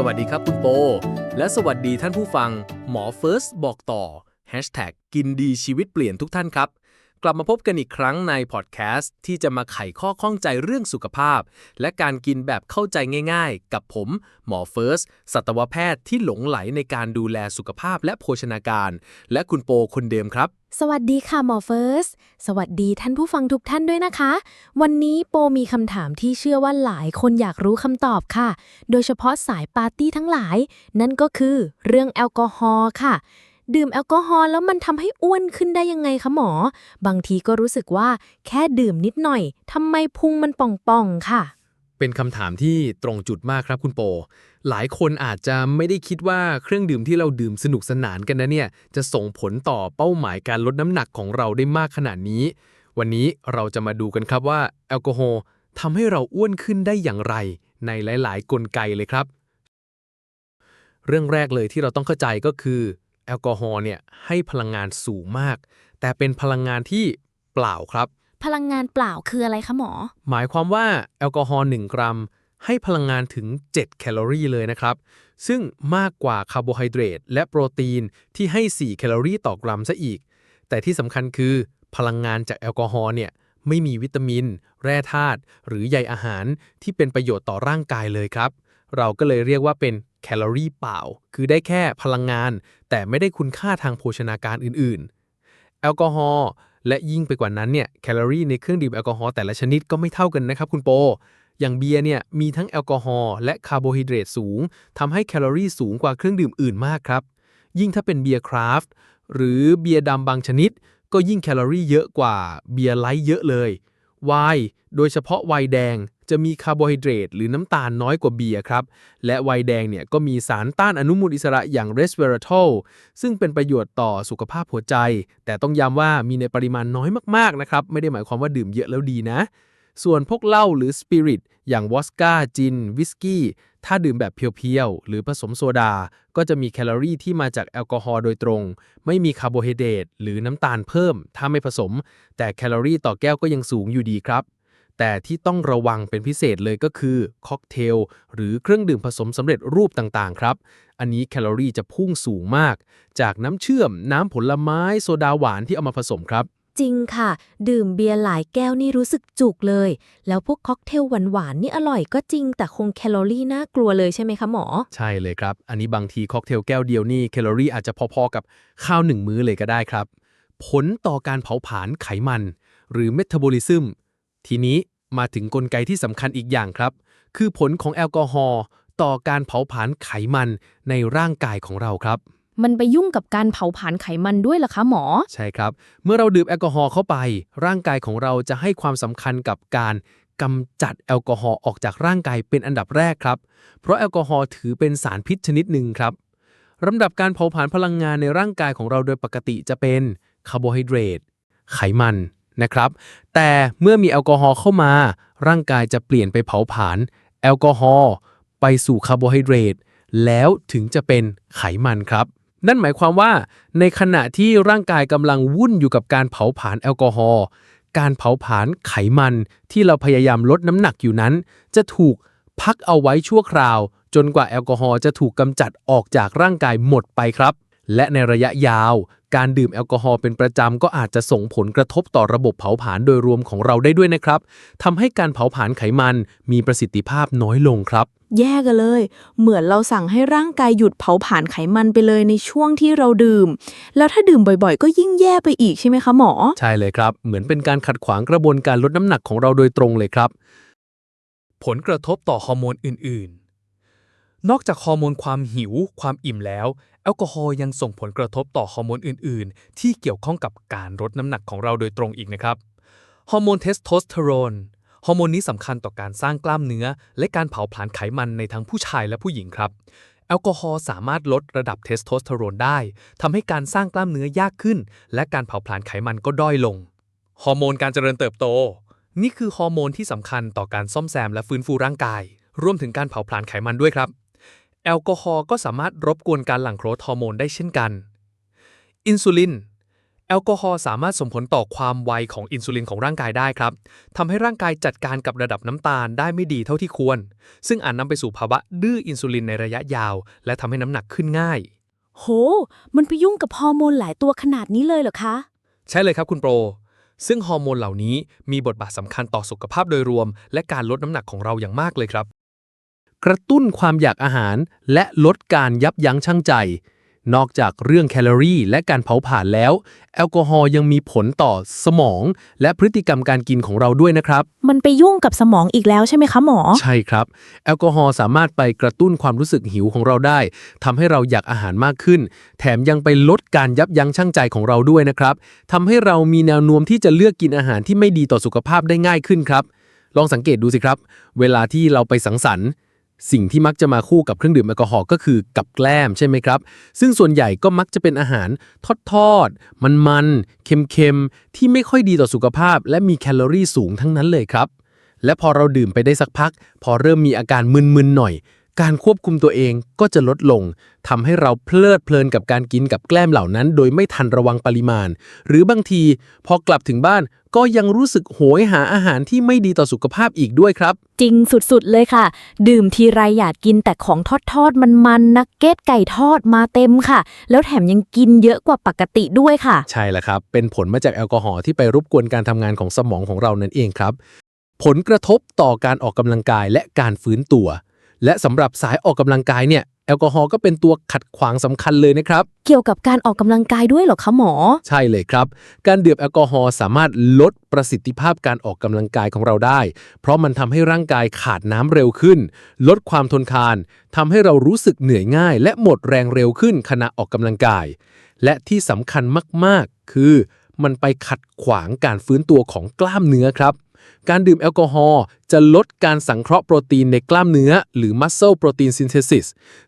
สวัสดีครับคุณโป และสวัสดีท่านผู้ฟัง หมอเฟิร์สบอกต่อ Hashtag กินดีชีวิตเปลี่ยนทุกท่านครับ กลับมาพบกันอีกครั้งในพอดแคสต์ที่จะมาไขข้อข้องใจเรื่องสุขภาพ และการกินแบบเข้าใจง่ายๆ กับผมหมอเฟิร์สสัตวแพทย์ที่หลงไหลในการดูแลสุขภาพและโภชนาการ และคุณโปคนเดิมครับ สวัสดีค่ะหมอเฟิร์ส สวัสดีท่านผู้ฟังทุกท่านด้วยนะคะ วันนี้โปมีคำถามที่เชื่อว่าหลายคนอยากรู้คำตอบค่ะ โดยเฉพาะสายปาร์ตี้ทั้งหลาย นั่นก็คือเรื่องแอลกอฮอล์ค่ะ ดื่มแอลกอฮอล์แล้วมันทำให้อ้วนขึ้นได้ยังไงคะหมอ บางทีก็รู้สึกว่าแค่ดื่มนิดหน่อยทำไมพุงมันป่องๆค่ะ เป็นคำถามที่ตรงจุดมากครับคุณโป หลายคนอาจจะไม่ได้คิดว่าเครื่องดื่มที่เราดื่มสนุกสนานกันนะเนี่ย จะส่งผลต่อเป้าหมายการลดน้ำหนักของเราได้มากขนาดนี้ วันนี้เราจะมาดูกันครับว่าแอลกอฮอล์ทำให้เราอ้วนขึ้นได้อย่างไร ในหลาย ๆ กลไกเลยครับ เรื่องแรกเลยที่เราต้องเข้าใจก็คือแอลกอฮอล์เนี่ยให้พลังงานสูงมาก แต่เป็นพลังงานที่เปล่าครับ พลังงานเปล่าคืออะไรคะหมอ หมายความว่าแอลกอฮอล์1กรัม ให้พลังงานถึง 7 แคลอรี่เลยนะครับ ซึ่งมากกว่าคาร์โบไฮเดรตและโปรตีนที่ให้ 4 แคลอรี่ต่อกรัมซะอีก แต่ที่สำคัญคือ พลังงานจากแอลกอฮอล์เนี่ยไม่มีวิตามิน แร่ธาตุหรือใยอาหารที่เป็นประโยชน์ต่อร่างกายเลยครับ เราก็เลยเรียกว่าเป็นแคลอรี่เปล่า คือได้แค่พลังงาน แต่ไม่ได้คุณค่าทางโภชนาการอื่นๆ แอลกอฮอล์ และยิ่งไปกว่านั้นเนี่ยแคลอรี่ในเครื่องดื่มแอลกอฮอล์แต่ละชนิดก็ไม่เท่ากันนะครับคุณโป อย่างเบียร์เนี่ยมีทั้งแอลกอฮอล์และคาร์โบไฮเดรตสูงทำให้แคลอรี่สูงกว่าเครื่องดื่มอื่นมากครับ ยิ่งถ้าเป็นเบียร์คราฟต์หรือเบียร์ดำบางชนิด ก็ยิ่งแคลอรี่เยอะกว่าเบียร์ไลท์เยอะเลย ไวน์โดยเฉพาะไวน์แดง จะมีคาร์โบไฮเดรตหรือน้ำตาลน้อยกว่าเบียร์ครับ และไวน์แดงเนี่ยก็มีสารต้านอนุมูลอิสระอย่างเรสเวอราทอลซึ่งเป็นประโยชน์ต่อสุขภาพหัวใจ แต่ต้องย้ำว่ามีในปริมาณน้อยมากๆนะครับ ไม่ได้หมายความว่าดื่มเยอะแล้วดีนะ ส่วนพวกเหล้าหรือสปิริตอย่างวอสก้าจิน วิสกี้ ถ้าดื่มแบบเพียวๆ หรือผสมโซดา ก็จะมีแคลอรี่ที่มาจากแอลกอฮอล์โดยตรง ไม่มีคาร์โบไฮเดรตหรือน้ำตาลเพิ่ม ถ้าไม่ผสม แต่แคลอรี่ต่อแก้วก็ยังสูงอยู่ดีครับ แต่ที่ต้องระวังเป็นพิเศษเลยก็คือค็อกเทลหรือเครื่องดื่มผสมสำเร็จรูปต่างๆ ครับ อันนี้แคลอรี่จะพุ่งสูงมาก จากน้ำเชื่อมน้ำผลไม้โซดาหวานที่เอามาผสมครับ จริงค่ะ ดื่มเบียร์หลายแก้วนี่รู้สึกจุกเลย แล้วพวกค็อกเทลหวานๆนี่อร่อยก็จริง แต่คงแคลอรี่น่ากลัวเลยใช่ไหมคะหมอ ใช่เลยครับ อันนี้บางทีค็อกเทลแก้วเดียวนี่แคลอรี่อาจจะพอๆกับข้าวหนึ่งมื้อเลยก็ได้ครับ ผลต่อการเผาผลาญไขมัน หรือเมตาบอลิซึม ทีนี้มาถึงกลไกที่สำคัญอีกอย่างครับ คือผลของแอลกอฮอล์ต่อการเผาผลาญไขมันในร่างกายของเราครับ มันไปยุ่งกับการเผาผลาญไขมันด้วยเหรอคะหมอ ใช่ครับ เมื่อเราดื่มแอลกอฮอล์เข้าไป ร่างกายของเราจะให้ความสำคัญกับการกำจัดแอลกอฮอล์ออกจากร่างกายเป็นอันดับแรกครับ เพราะแอลกอฮอล์ถือเป็นสารพิษชนิดหนึ่งครับลำดับการเผาผลาญพลังงานในร่างกายของเราโดยปกติจะเป็นคาร์โบไฮเดรตไขมัน นะครับ แต่เมื่อมีแอลกอฮอล์เข้ามา ร่างกายจะเปลี่ยนไปเผาผลาญแอลกอฮอล์ไปสู่คาร์โบไฮเดรตแล้วถึงจะเป็นไขมันครับ นั่นหมายความว่า ในขณะที่ร่างกายกำลังวุ่นอยู่กับการเผาผลาญแอลกอฮอล์การเผาผลาญไขมันที่เราพยายามลดน้ำหนักอยู่นั้น จะถูกพักเอาไว้ชั่วคราว จนกว่าแอลกอฮอล์จะถูกกำจัดออกจากร่างกายหมดไปครับ และในระยะยาว การดื่มแอลกอฮอล์เป็นประจำก็อาจจะส่งผลกระทบต่อระบบเผาผลาญโดยรวมของเราได้ด้วยนะครับทำให้การเผาผลาญไขมันมีประสิทธิภาพน้อยลงครับ แย่กันเลย เหมือนเราสั่งให้ร่างกายหยุดเผาผลาญไขมันไปเลยในช่วงที่เราดื่ม แล้วถ้าดื่มบ่อยๆ ก็ยิ่งแย่ไปอีกใช่ไหมคะหมอ ใช่เลยครับ เหมือนเป็นการขัดขวางกระบวนการลดน้ำหนักของเราโดยตรงเลยครับ ผลกระทบต่อฮอร์โมนอื่นๆ นอกจากฮอร์โมนความหิว ความอิ่มแล้วแอ ลกอฮอล์ยังส่งผลกระทบต่อฮอร์โมนอื่น ๆ ที่เกี่ยวข้องกับการลดน้ำหนักของเราโดยตรงอีกนะครับ ฮอร์โมนเทสโทสเตอโรน ฮอร์โมนนี้สำคัญต่อการสร้างกล้ามเนื้อ และการเผาผลาญไขมันในทั้งผู้ชายและผู้หญิงครับ แอลกอฮอล์สามารถลดระดับเทสโทสเตอโรนได้ทำให้การสร้างกล้ามเนื้อยากขึ้น และการเผาผลาญไขมันก็ด้อยลง ฮอร์โมนการเจริญเติบโต นี่คือฮอร์โมนที่สำคัญต่อการซ่อมแซมและฟื้นฟูร่างกาย รวมถึงการเผาผลาญไขมันด้วยครับ อลกอฮอล์ก็สามารถรบกวนการหลั่งโกรทฮอร์โมนได้เช่นกัน อินซูลิน แอลกอฮอล์สามารถส่งผลต่อความไวของอินซูลินของร่างกายได้ครับทำให้ร่างกายจัดการกับระดับน้ำตาลได้ไม่ดีเท่าที่ควร ซึ่งอาจนำไปสู่ภาวะดื้ออินซูลินในระยะยาว และทำให้น้ำหนักขึ้นง่าย โห มันไปยุ่งกับฮอร์โมนหลายตัวขนาดนี้เลยเหรอคะ ใช่เลยครับคุณโปร ซึ่งฮอร์โมนเหล่านี้มีบทบาทสำคัญต่อสุขภาพโดยรวม และการลดน้ำหนักของเราอย่างมากเลยครับ กระตุ้นความอยากอาหาร และลดการยับยั้งชั่งใจ นอกจากเรื่องแคลอรี่และการเผาผลาญแล้ว แอลกอฮอล์ยังมีผลต่อสมอง และพฤติกรรมการกินของเราด้วยนะครับ มันไปยุ่งกับสมองอีกแล้วใช่ไหมคะหมอ ใช่ครับ แอลกอฮอล์สามารถไปกระตุ้นความรู้สึกหิวของเราได้ทำให้เราอยากอาหารมากขึ้น แถมยังไปลดการยับยั้งชั่งใจของเราด้วยนะครับทำให้เรามีแนวโน้มที่จะเลือกกินอาหารที่ไม่ดีต่อสุขภาพได้ง่ายขึ้นครับ ลองสังเกตดูสิครับ เวลาที่เราไปสังสรรค์ สิ่งที่มักจะมาคู่กับเครื่องดื่มแอลกอฮอล์ก็คือกับแกล้มใช่ไหมครับ ซึ่งส่วนใหญ่ก็มักจะเป็นอาหารทอดๆ มันๆ เค็มๆ ที่ไม่ค่อยดีต่อสุขภาพ และมีแคลอรี่สูงทั้งนั้นเลยครับ และพอเราดื่มไปได้สักพัก พอเริ่มมีอาการมึนๆหน่อย การควบคุมตัวเองก็จะลดลงทำให้เราเพลิดเพลินกับการกินกับแกล้มเหล่านั้น โดยไม่ทันระวังปริมาณ หรือบางที พอกลับถึงบ้านก็ยังรู้สึกโหยหาอาหารที่ไม่ดีต่อสุขภาพอีกด้วยครับ จริงสุดๆเลยค่ะ ดื่มทีไรอยากกินแต่ของทอดทอดๆมันๆนักเก็ตไก่ทอดมาเต็มค่ะ แล้วแถมยังกินเยอะกว่าปกติด้วยค่ะ ใช่แล้วครับ เป็นผลมาจากแอลกอฮอล์ที่ไปรบกวนการทำงานของสมองของเรานั่นเองครับ ผลกระทบต่อการออกกำลังกายและการฟื้นตัว และสำหรับสายออกกำลังกายเนี่ยแอลกอฮอล์ก็เป็นตัวขัดขวางสำคัญเลยนะครับ เกี่ยวกับการออกกำลังกายด้วยเหรอคะหมอ ใช่เลยครับ การดื่มแอลกอฮอล์สามารถลดประสิทธิภาพการออกกำลังกายของเราได้ เพราะมันทำให้ร่างกายขาดน้ำเร็วขึ้น ลดความทนทานทำให้เรารู้สึกเหนื่อยง่าย และหมดแรงเร็วขึ้นขณะออกกำลังกาย และที่สำคัญมากๆ คือ มันไปขัดขวางการฟื้นตัวของกล้ามเนื้อครับ การดื่มแอลกอฮอล์จะลดการสังเคราะห์โปรตีนในกล้ามเนื้อ หรือ muscle protein synthesis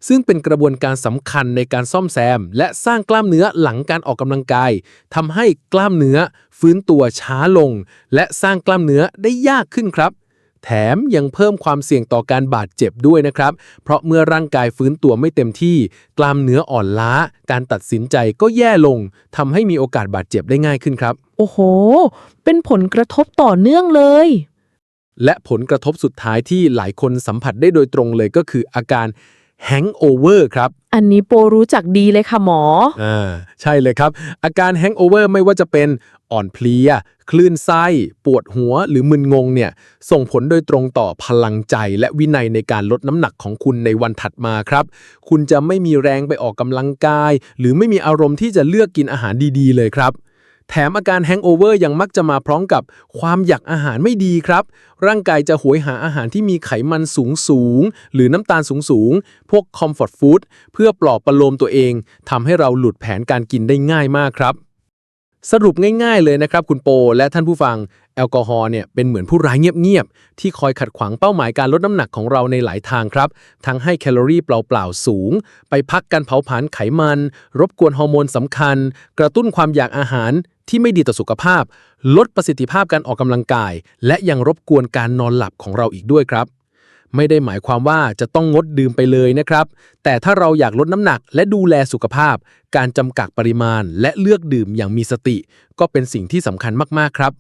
ซึ่งเป็นกระบวนการสำคัญในการซ่อมแซม และสร้างกล้ามเนื้อหลังการออกกำลังกายทำให้กล้ามเนื้อฟื้นตัวช้าลง และสร้างกล้ามเนื้อได้ยากขึ้นครับ แถมยังเพิ่มความเสี่ยงต่อการบาดเจ็บด้วยนะครับ เพราะเมื่อร่างกายฟื้นตัวไม่เต็มที่ กล้ามเนื้ออ่อนล้า การตัดสินใจก็แย่ลงทำให้มีโอกาสบาดเจ็บได้ง่ายขึ้นครับ โอ้โห เป็นผลกระทบต่อเนื่องเลย และผลกระทบสุดท้ายที่หลายคนสัมผัสได้โดยตรงเลยก็คืออาการ hangover ครับ อันนี้โปรู้จักดีเลยค่ะหมอ อ่า ใช่เลยครับ อาการ hangover ไม่ว่าจะเป็นอ่อนเพลีย คลื่นไส้ ปวดหัวหรือมึนงงเนี่ย ส่งผลโดยตรงต่อพลังใจ และวินัยในการลดน้ำหนักของคุณในวันถัดมาครับ คุณจะไม่มีแรงไปออกกำลังกาย หรือไม่มีอารมณ์ที่จะเลือกกินอาหารดีๆ เลยครับ แถมอาการแฮงโอเวอร์ยังมักจะมาพร้อมกับความอยากอาหารไม่ดีครับ ร่างกายจะหวยหาอาหารที่มีไขมันสูงสูงหรือน้ำตาลสูงสูงพวกคอมฟอร์ตฟู้ดเพื่อปลอบประโลมตัวเองทำให้เราหลุดแผนการกินได้ง่ายมากครับ สรุปง่ายๆเลยนะครับคุณโปและท่านผู้ฟัง แอลกอฮอล์เนี่ยเป็นเหมือนผู้ร้ายเงียบๆ ที่คอยขัดขวางเป้าหมายการลดน้ำหนักของเราในหลายทางครับ ทั้งให้แคลอรี่เปล่าๆ สูง ไปพักการเผาผลาญไขมัน รบกวนฮอร์โมนสำคัญ กระตุ้นความอยากอาหารที่ไม่ดีต่อสุขภาพ ลดประสิทธิภาพการออกกำลังกาย และยังรบกวนการนอนหลับของเราอีกด้วยครับ ไม่ได้หมายความว่าจะต้องงดดื่มไปเลยนะครับ แต่ถ้าเราอยากลดน้ำหนักและดูแลสุขภาพ การจำกัดปริมาณ และเลือกดื่มอย่างมีสติ ก็เป็นสิ่งที่สำคัญมากๆครับ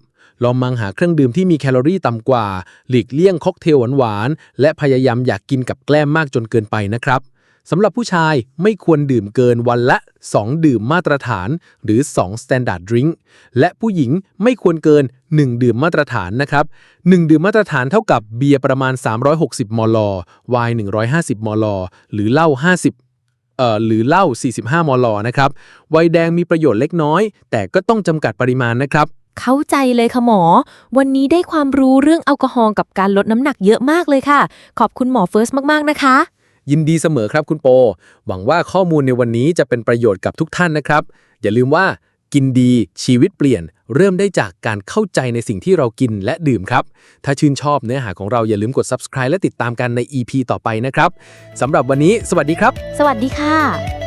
ลองมองหาเครื่องดื่มที่มีแคลอรี่ต่ำกว่า หลีกเลี่ยงค็อกเทลหวานๆ และพยายามอยากกินกับแกล้มมากจนเกินไปนะครับ สำหรับผู้ชายไม่ควรดื่มเกินวันละ 2 ดื่มมาตรฐานหรือ 2 standard drink และผู้หญิงไม่ควรเกิน 1 ดื่มมาตรฐานนะครับ 1 ดื่มมาตรฐานเท่ากับเบียร์ประมาณ 360 มล ไวน์ 150 มล หรือเหล้า 50เอ่อหรือเหล้า 45 มล นะครับ ไวน์แดงมีประโยชน์เล็กน้อย แต่ก็ต้องจำกัดปริมาณนะครับ เข้าใจเลยค่ะหมอ วันนี้ได้ความรู้เรื่องแอลกอฮอล์กับการลดน้ำหนักเยอะมากเลยค่ะ ขอบคุณหมอเฟิร์สมาก ๆ นะคะ ยินดีเสมอครับคุณโป หวังว่าข้อมูลในวันนี้จะเป็นประโยชน์กับทุกท่านนะครับ อย่าลืมว่ากินดีชีวิตเปลี่ยน เริ่มได้จากการเข้าใจในสิ่งที่เรากินและดื่มครับ ถ้าชื่นชอบเนื้อหาของเราอย่าลืมกด subscribe และติดตามกันใน EP ต่อไปนะครับสำหรับวันนี้ สวัสดีครับ สวัสดีค่ะ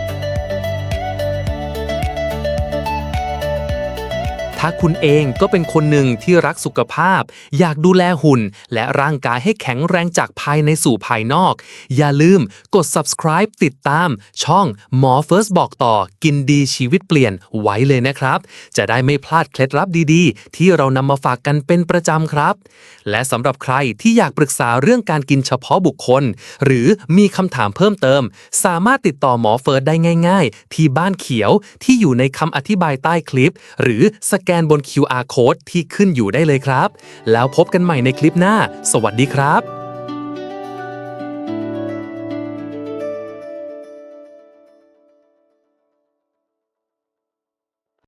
ถ้าคุณเองก็เป็นคนหนึ่งที่รักสุขภาพ อยากดูแลหุ่น และร่างกายให้แข็งแรงจากภายในสู่ภายนอก อย่าลืมกด subscribe ติดตาม ช่องหมอเฟิร์สบอกต่อกินดีชีวิตเปลี่ยนไว้เลยนะครับ จะได้ไม่พลาดเคล็ดลับดีๆ ที่เรานำมาฝากกันเป็นประจำครับ และสำหรับใครที่อยากปรึกษาเรื่องการกินเฉพาะบุคคล หรือมีคำถามเพิ่มเติม สามารถติดต่อหมอเฟิร์สได้ง่าย ๆ ที่บ้านเขียวที่อยู่ในคำอธิบายใต้คลิป หรือสแกนบน QR code ที่ขึ้นอยู่ได้เลยครับ แล้วพบกันใหม่ในคลิปหน้า สวัสดีครับ